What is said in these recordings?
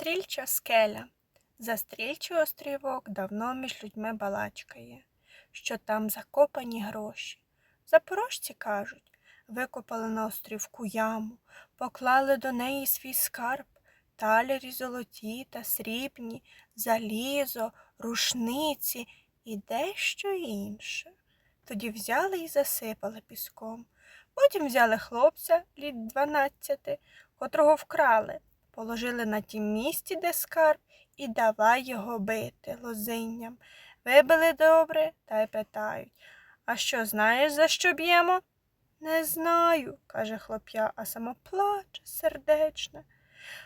Стрільча скеля. За стрільчий острівок давно між людьми балачкає, що там закопані гроші. Запорожці кажуть, викопали на острівку яму, поклали до неї свій скарб, талері золоті та срібні, залізо, рушниці і дещо інше. Тоді взяли і засипали піском. Потім взяли хлопця літ дванадцяти, котрого вкрали, положили на тім місці, де скарб, і давай його бити лозинням. Вибили добре та й питають А що, знаєш, за що б'ємо? Не знаю, каже хлоп'я, а сама плаче сердечна.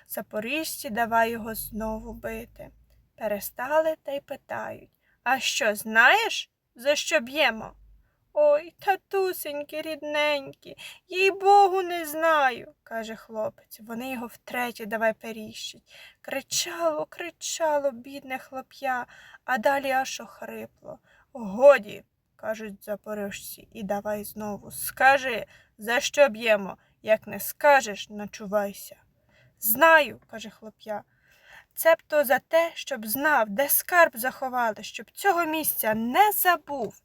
Запоріжці давай його знову бити. Перестали та й питають А що, знаєш, за що б'ємо? Ой, татусеньки, рідненькі, їй богу не знаю, каже хлопець. Вони його втретє давай періщить. Кричало, кричало, бідне хлоп'я, а далі аж охрипло. Годі, кажуть запорожці, і давай знову. Скажи, за що б'ємо? Як не скажеш, начувайся. Знаю, каже хлоп'я. Цебто за те, щоб знав, де скарб заховали, щоб цього місця не забув.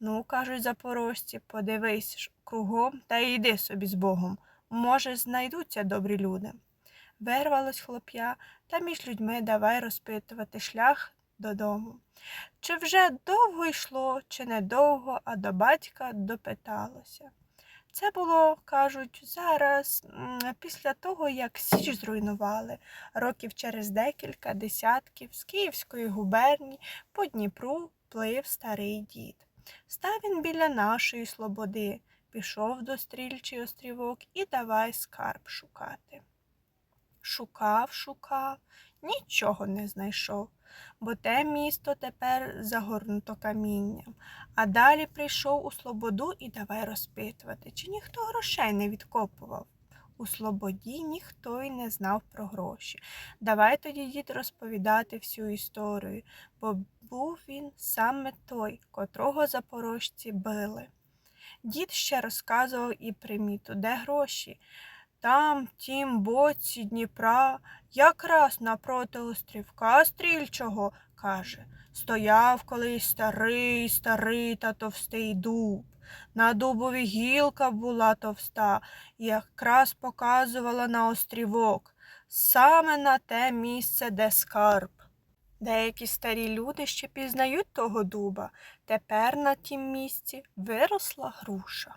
Ну, кажуть запорожці, подивись кругом та йди собі з Богом. Може, знайдуться добрі люди. Вирвалось хлоп'я, та між людьми давай розпитувати шлях додому. Чи вже довго йшло, чи недовго, а до батька допиталося. Це було, кажуть, зараз, після того, як Січ зруйнували, років через декілька десятків з Київської губернії по Дніпру плив старий дід. Став він біля нашої слободи, пішов до стрільчий острівок і давай скарб шукати. Шукав, шукав, нічого не знайшов, бо те місто тепер загорнуто камінням. А далі прийшов у слободу і давай розпитувати, чи ніхто грошей не відкопував. У слободі ніхто й не знав про гроші. Давай тоді дід розповідати всю історію, бо був він саме той, котрого запорожці били. Дід ще розказував і приміту, де гроші. Там, тім боці Дніпра, якраз напроти острівка стрільчого, каже, стояв колись старий, старий та товстий дуб. На дубові гілка була товста якраз показувала на острівок, саме на те місце, де скарб. Деякі старі люди ще пізнають того дуба. Тепер на тім місці виросла груша.